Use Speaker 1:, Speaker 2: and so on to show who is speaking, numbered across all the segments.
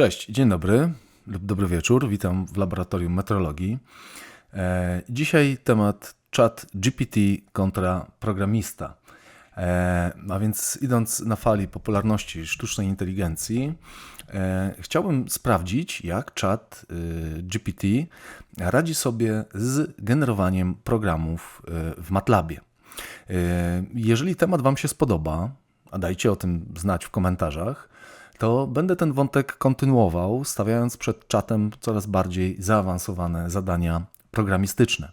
Speaker 1: Cześć, dzień dobry lub dobry wieczór. Witam w laboratorium metrologii. E, dzisiaj temat chat GPT kontra programista. E, a więc idąc na fali popularności sztucznej inteligencji, e, chciałbym sprawdzić, jak chat y, GPT radzi sobie z generowaniem programów y, w MATLABie. Jeżeli temat Wam się spodoba, a dajcie o tym znać w komentarzach, to będę ten wątek kontynuował, stawiając przed czatem coraz bardziej zaawansowane zadania programistyczne.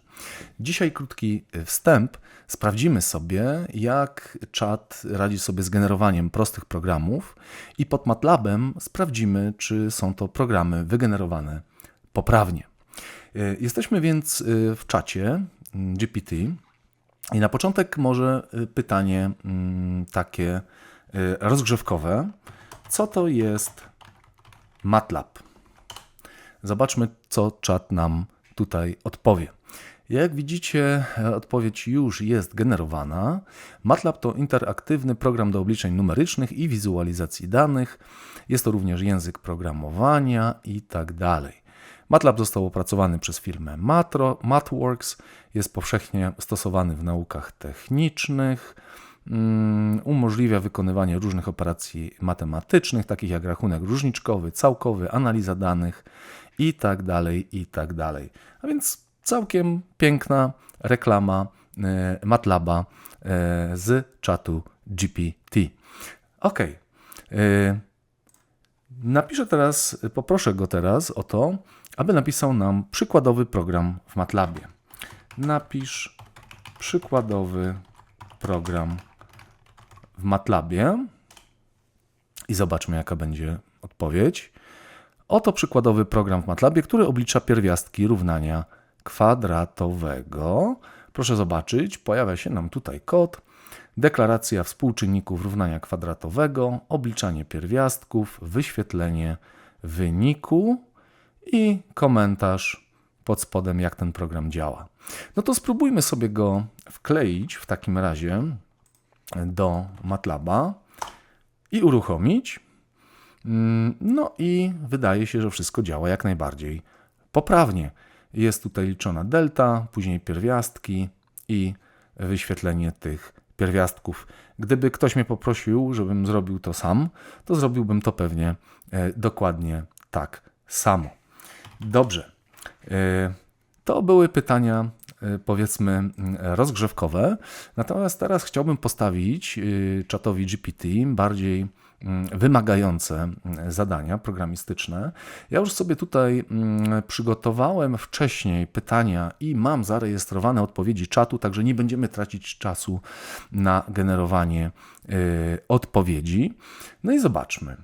Speaker 1: Dzisiaj krótki wstęp. Sprawdzimy sobie, jak czat radzi sobie z generowaniem prostych programów i pod MATLABem sprawdzimy, czy są to programy wygenerowane poprawnie. Jesteśmy więc w czacie GPT i na początek może pytanie mm, takie rozgrzewkowe co to jest MATLAB? Zobaczmy, co czat nam tutaj odpowie. Jak widzicie, odpowiedź już jest generowana. MATLAB to interaktywny program do obliczeń numerycznych i wizualizacji danych. Jest to również język programowania i tak dalej. MATLAB został opracowany przez firmę Matro, MathWorks. Jest powszechnie stosowany w naukach technicznych. Mm, umożliwia wykonywanie różnych operacji matematycznych, takich jak rachunek różniczkowy, całkowy, analiza danych i tak dalej, i tak dalej. A więc całkiem piękna reklama e, MATLABa e, z czatu GPT. Ok. E, napiszę teraz, poproszę go teraz o to, aby napisał nam przykładowy program w MATLABie. Napisz przykładowy program w MATLABie i zobaczmy, jaka będzie odpowiedź. Oto przykładowy program w MATLABie, który oblicza pierwiastki równania kwadratowego. Proszę zobaczyć, pojawia się nam tutaj kod, deklaracja współczynników równania kwadratowego, obliczanie pierwiastków, wyświetlenie wyniku i komentarz pod spodem, jak ten program działa. No to spróbujmy sobie go wkleić w takim razie do MATLABa i uruchomić. Mm, no i wydaje się, że wszystko działa jak najbardziej poprawnie. Jest tutaj liczona delta, później pierwiastki i wyświetlenie tych pierwiastków. Gdyby ktoś mnie poprosił, żebym zrobił to sam, to zrobiłbym to pewnie e, dokładnie tak samo. Dobrze. E, to były pytania powiedzmy mm, rozgrzewkowe. Natomiast teraz chciałbym postawić y, czatowi GPT bardziej mm, wymagające mm, zadania programistyczne. Ja już sobie tutaj przygotowałem wcześniej pytania i mam zarejestrowane odpowiedzi czatu, także nie będziemy tracić czasu na generowanie y, odpowiedzi. No i zobaczmy.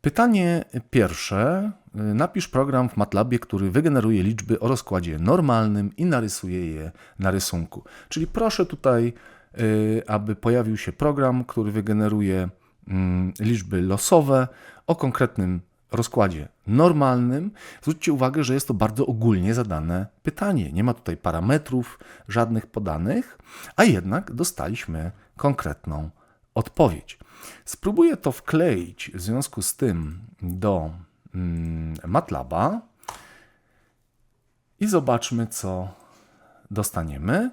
Speaker 1: Pytanie pierwsze. Napisz program w MATLABie, który wygeneruje liczby o rozkładzie normalnym i narysuje je na rysunku. Czyli proszę tutaj, y, aby pojawił się program, który wygeneruje mm, liczby losowe o konkretnym rozkładzie normalnym. Zwróćcie uwagę, że jest to bardzo ogólnie zadane pytanie. Nie ma tutaj parametrów żadnych podanych, a jednak dostaliśmy konkretną odpowiedź. Spróbuję to wkleić w związku z tym do mm, MATLABa i zobaczmy, co dostaniemy.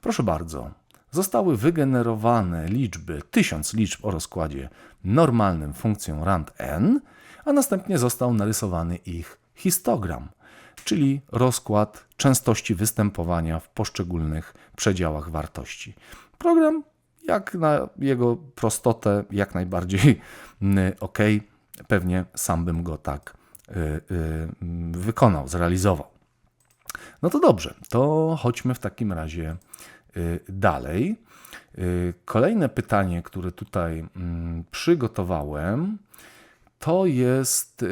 Speaker 1: Proszę bardzo, zostały wygenerowane liczby, tysiąc liczb o rozkładzie normalnym funkcją rand n, a następnie został narysowany ich histogram, czyli rozkład częstości występowania w poszczególnych przedziałach wartości. Program jak na jego prostotę, jak najbardziej ok. Pewnie sam bym go tak y, y, wykonał, zrealizował. No to dobrze, to chodźmy w takim razie y, dalej. Kolejne pytanie, które tutaj mm, przygotowałem, to jest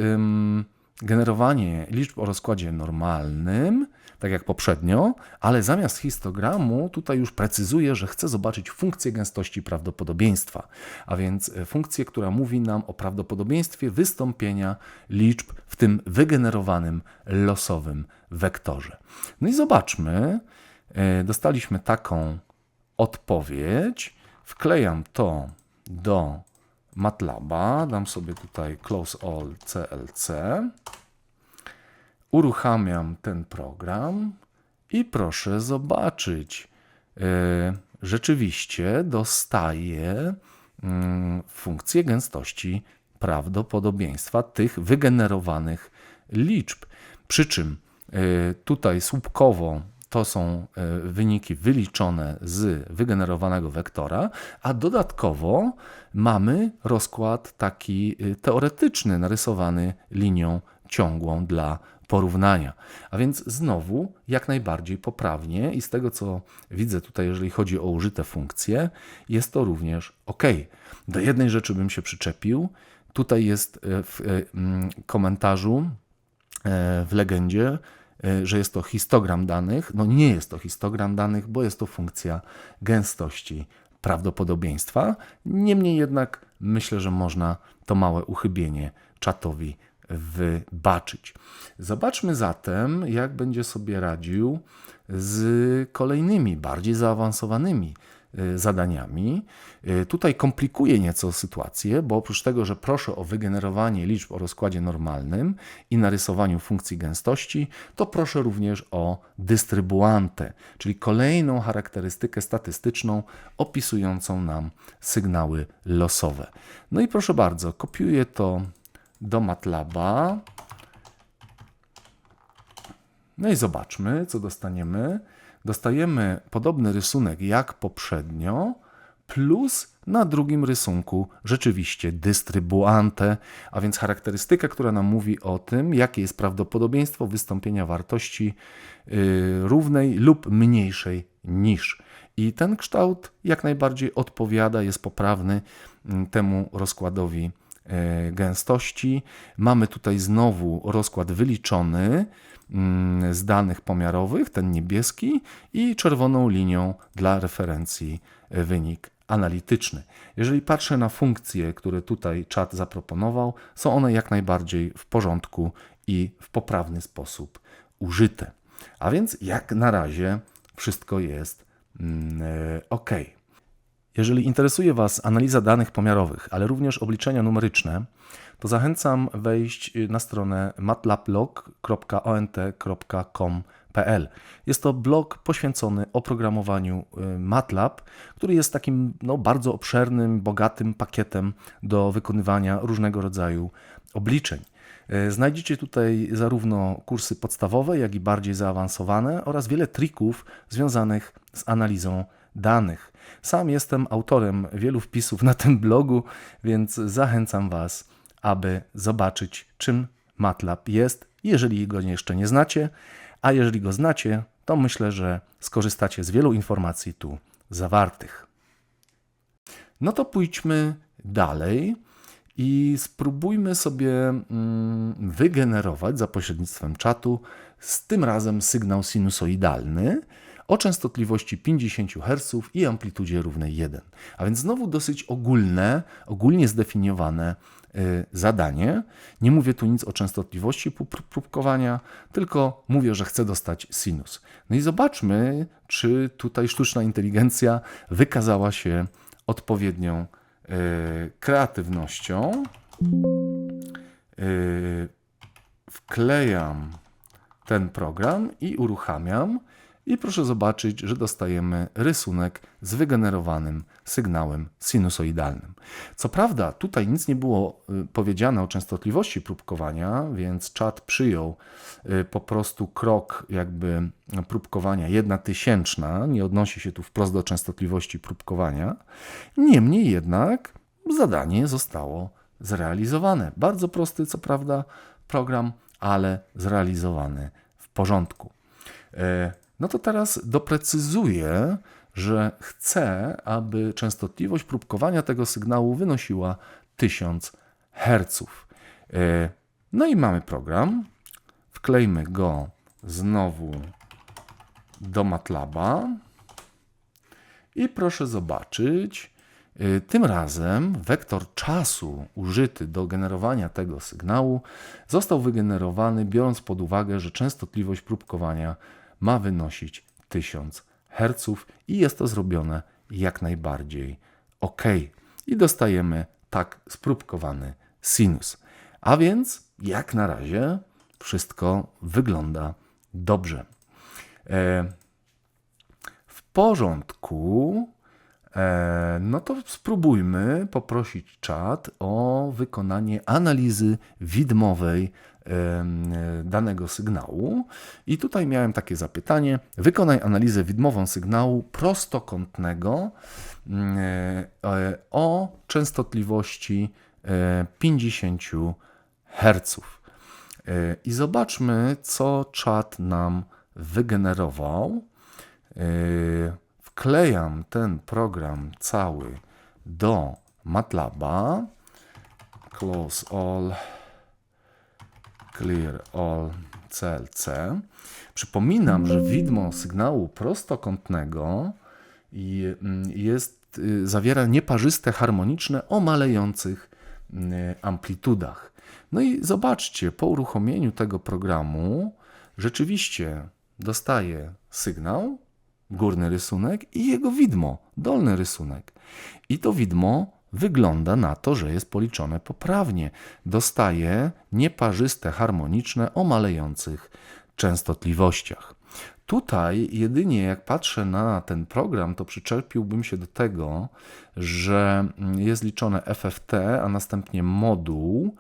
Speaker 1: generowanie liczb o rozkładzie normalnym tak jak poprzednio, ale zamiast histogramu tutaj już precyzuję, że chcę zobaczyć funkcję gęstości prawdopodobieństwa, a więc e, funkcję, która mówi nam o prawdopodobieństwie wystąpienia liczb w tym wygenerowanym losowym wektorze. No i zobaczmy, e, dostaliśmy taką odpowiedź. Wklejam to do MATLABa, dam sobie tutaj Close All CLC, uruchamiam ten program i proszę zobaczyć, yy, rzeczywiście dostaję mm, funkcję gęstości prawdopodobieństwa tych wygenerowanych liczb. Przy czym y, tutaj słupkowo to są y, wyniki wyliczone z wygenerowanego wektora, a dodatkowo mamy rozkład taki teoretyczny, narysowany linią ciągłą dla porównania. A więc znowu jak najbardziej poprawnie i z tego co widzę tutaj, jeżeli chodzi o użyte funkcje, jest to również ok. Do jednej rzeczy bym się przyczepił. Tutaj jest w mm, komentarzu E, w legendzie, e, że jest to histogram danych. No nie jest to histogram danych, bo jest to funkcja gęstości prawdopodobieństwa. Niemniej jednak myślę, że można to małe uchybienie czatowi wybaczyć. Zobaczmy zatem, jak będzie sobie radził z kolejnymi, bardziej zaawansowanymi Y, zadaniami. Y, tutaj komplikuje nieco sytuację, bo oprócz tego, że proszę o wygenerowanie liczb o rozkładzie normalnym i narysowaniu funkcji gęstości, to proszę również o dystrybuantę, czyli kolejną charakterystykę statystyczną opisującą nam sygnały losowe. No i proszę bardzo, kopiuję to do MATLABa. No i zobaczmy, co dostaniemy dostajemy podobny rysunek jak poprzednio, plus na drugim rysunku rzeczywiście dystrybuantę, a więc charakterystykę, która nam mówi o tym, jakie jest prawdopodobieństwo wystąpienia wartości yy, równej lub mniejszej niż. I ten kształt jak najbardziej odpowiada, jest poprawny yy, temu rozkładowi gęstości. Mamy tutaj znowu rozkład wyliczony, Mm, z danych pomiarowych, ten niebieski, i czerwoną linią dla referencji e, wynik analityczny. Jeżeli patrzę na funkcje, które tutaj czat zaproponował, są one jak najbardziej w porządku i w poprawny sposób użyte. A więc jak na razie wszystko jest mm, e, ok. Jeżeli interesuje Was analiza danych pomiarowych, ale również obliczenia numeryczne, to zachęcam wejść na stronę matlablog.ont.com.pl. Jest to blog poświęcony oprogramowaniu y, MATLAB, który jest takim no, bardzo obszernym, bogatym pakietem do wykonywania różnego rodzaju obliczeń. Y, znajdziecie tutaj zarówno kursy podstawowe, jak i bardziej zaawansowane oraz wiele trików związanych z analizą danych. Sam jestem autorem wielu wpisów na tym blogu, więc zachęcam Was, aby zobaczyć, czym MATLAB jest, jeżeli go jeszcze nie znacie, a jeżeli go znacie, to myślę, że skorzystacie z wielu informacji tu zawartych. No to pójdźmy dalej i spróbujmy sobie mm, wygenerować za pośrednictwem czatu z tym razem sygnał sinusoidalny, o częstotliwości 50 Hz i amplitudzie równej 1. A więc znowu dosyć ogólne, ogólnie zdefiniowane y, zadanie. Nie mówię tu nic o częstotliwości próbkowania, tylko mówię, że chcę dostać sinus. No i zobaczmy, czy tutaj sztuczna inteligencja wykazała się odpowiednią y, kreatywnością. Y, wklejam ten program i uruchamiam. I proszę zobaczyć, że dostajemy rysunek z wygenerowanym sygnałem sinusoidalnym. Co prawda, tutaj nic nie było y, powiedziane o częstotliwości próbkowania, więc czat przyjął y, po prostu krok jakby próbkowania jedna tysięczna, nie odnosi się tu wprost do częstotliwości próbkowania. Niemniej jednak zadanie zostało zrealizowane. Bardzo prosty, co prawda, program, ale zrealizowany w porządku. No to teraz doprecyzuję, że chcę, aby częstotliwość próbkowania tego sygnału wynosiła 1000 Hz. E, no i mamy program. Wklejmy go znowu do MATLABa. I proszę zobaczyć, e, tym razem wektor czasu użyty do generowania tego sygnału został wygenerowany biorąc pod uwagę, że częstotliwość próbkowania ma wynosić 1000 Hz i jest to zrobione jak najbardziej ok. I dostajemy tak spróbkowany sinus. A więc jak na razie wszystko wygląda dobrze. E, w porządku. E, no to spróbujmy poprosić czat o wykonanie analizy widmowej danego sygnału. I tutaj miałem takie zapytanie: wykonaj analizę widmową sygnału prostokątnego mm, e, o częstotliwości 50 Hz. I zobaczmy, co czat nam wygenerował. E, wklejam ten program cały do MATLABa. Close all, clear all CLC. Przypominam, że widmo sygnału prostokątnego mm, jest, y, zawiera nieparzyste harmoniczne o malejących y, amplitudach. No i zobaczcie, po uruchomieniu tego programu rzeczywiście dostaje sygnał, górny rysunek i jego widmo, dolny rysunek. I to widmo wygląda na to, że jest policzone poprawnie. Dostaje nieparzyste harmoniczne o malejących częstotliwościach. Tutaj jedynie jak patrzę na ten program, to przyczepiłbym się do tego, że jest liczone FFT, a następnie moduł,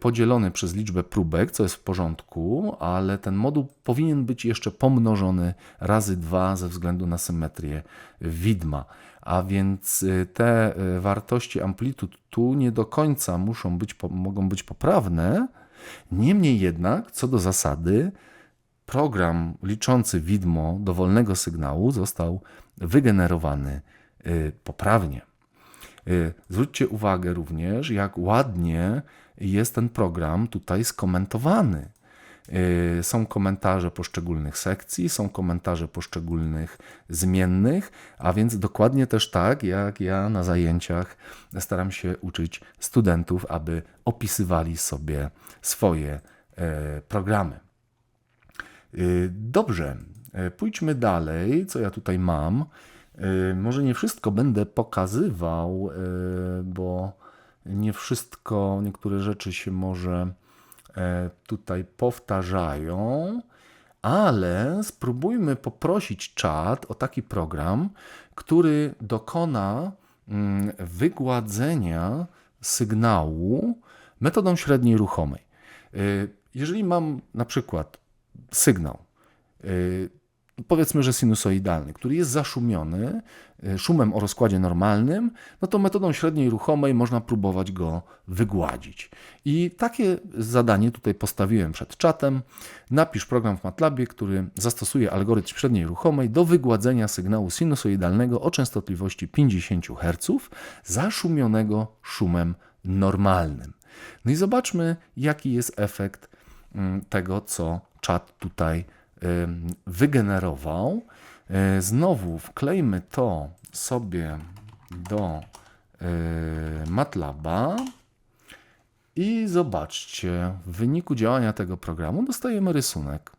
Speaker 1: podzielony przez liczbę próbek, co jest w porządku, ale ten moduł powinien być jeszcze pomnożony razy dwa ze względu na symetrię widma. A więc y, te y, wartości amplitud tu nie do końca muszą być, mogą być poprawne. Niemniej jednak, co do zasady, program liczący widmo dowolnego sygnału został wygenerowany poprawnie. Zwróćcie uwagę również, jak ładnie jest ten program tutaj skomentowany. Y, są komentarze poszczególnych sekcji, są komentarze poszczególnych zmiennych, a więc dokładnie też tak, jak ja na zajęciach staram się uczyć studentów, aby opisywali sobie swoje e, programy. Y, dobrze, e, pójdźmy dalej. Co ja tutaj mam? E, może nie wszystko będę pokazywał, bo nie wszystko, niektóre rzeczy się może e, tutaj powtarzają, ale spróbujmy poprosić czat o taki program, który dokona mm, wygładzenia sygnału metodą średniej ruchomej. E, jeżeli mam na przykład sygnał, e, powiedzmy, że sinusoidalny, który jest zaszumiony e, szumem o rozkładzie normalnym, no to metodą średniej ruchomej można próbować go wygładzić. I takie zadanie tutaj postawiłem przed czatem. Napisz program w MATLABie, który zastosuje algorytm średniej ruchomej do wygładzenia sygnału sinusoidalnego o częstotliwości 50 Hz zaszumionego szumem normalnym. No i zobaczmy, jaki jest efekt mm, tego, co czat tutaj wygenerował. E, znowu wklejmy to sobie do e, MATLABa i zobaczcie, w wyniku działania tego programu dostajemy rysunek.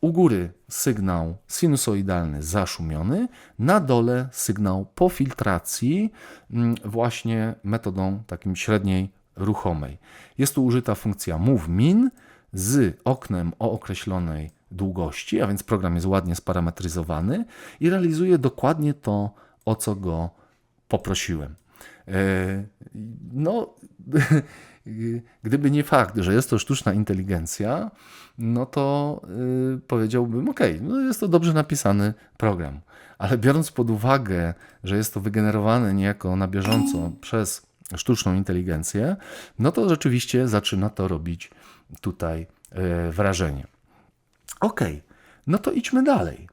Speaker 1: U góry sygnał sinusoidalny zaszumiony, na dole sygnał po filtracji mm, właśnie metodą takim średniej ruchomej. Jest tu użyta funkcja moveMin z oknem o określonej długości, a więc program jest ładnie sparametryzowany i realizuje dokładnie to, o co go poprosiłem. E, no, gdyby nie fakt, że jest to sztuczna inteligencja, no to y, powiedziałbym, ok, no jest to dobrze napisany program. Ale biorąc pod uwagę, że jest to wygenerowane niejako na bieżąco przez sztuczną inteligencję, no to rzeczywiście zaczyna to robić tutaj y, wrażenie. Ok, no to idźmy dalej.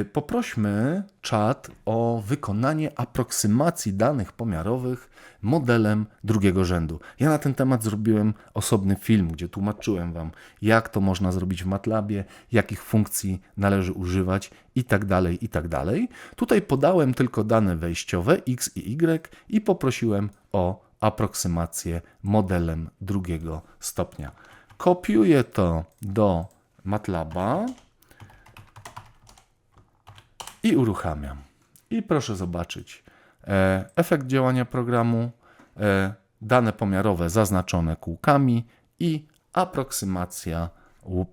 Speaker 1: Y, poprośmy czat o wykonanie aproksymacji danych pomiarowych modelem drugiego rzędu. Ja na ten temat zrobiłem osobny film, gdzie tłumaczyłem Wam, jak to można zrobić w MATLABie, jakich funkcji należy używać itd. Tak itd. Tak Tutaj podałem tylko dane wejściowe x i y i poprosiłem o aproksymację modelem drugiego stopnia. Kopiuję to do MATLABa i uruchamiam. I proszę zobaczyć e, efekt działania programu. e, dane pomiarowe zaznaczone kółkami i aproksymacja,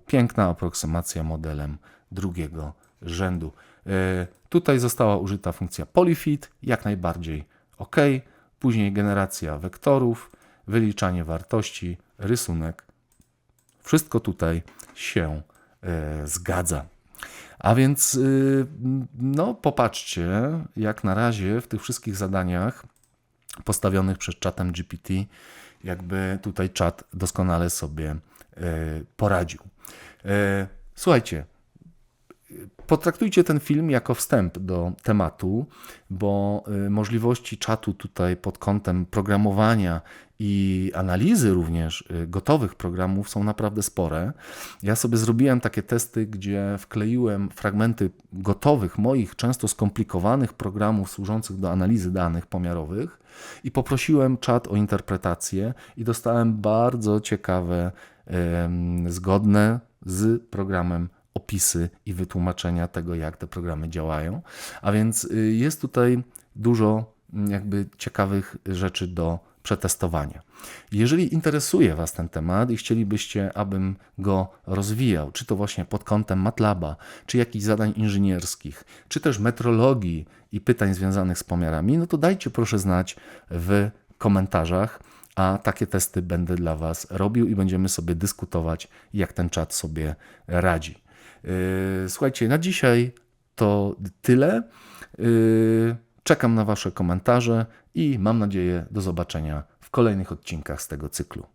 Speaker 1: piękna aproksymacja modelem drugiego rzędu. E, Tutaj została użyta funkcja polyfit, jak najbardziej OK. Później generacja wektorów, wyliczanie wartości, rysunek. Wszystko tutaj się e, zgadza. A więc, y, no, popatrzcie, jak na razie w tych wszystkich zadaniach postawionych przez czatem GPT, jakby tutaj czat doskonale sobie e, poradził. E, Słuchajcie, potraktujcie ten film jako wstęp do tematu, bo możliwości czatu tutaj pod kątem programowania i analizy również y, gotowych programów są naprawdę spore. Ja sobie zrobiłem takie testy, gdzie wkleiłem fragmenty gotowych, moich często skomplikowanych programów służących do analizy danych pomiarowych i poprosiłem czat o interpretację i dostałem bardzo ciekawe, zgodne z programem opisy i wytłumaczenia tego, jak te programy działają. A więc y, jest tutaj dużo mm, jakby ciekawych rzeczy do przetestowania. Jeżeli interesuje Was ten temat i chcielibyście, abym go rozwijał, czy to właśnie pod kątem MATLABa, czy jakichś zadań inżynierskich, czy też metrologii i pytań związanych z pomiarami, no to dajcie proszę znać w komentarzach, a takie testy będę dla Was robił i będziemy sobie dyskutować, jak ten czat sobie radzi. Yy, Słuchajcie, na dzisiaj to tyle. Yy, Czekam na Wasze komentarze i mam nadzieję do zobaczenia w kolejnych odcinkach z tego cyklu.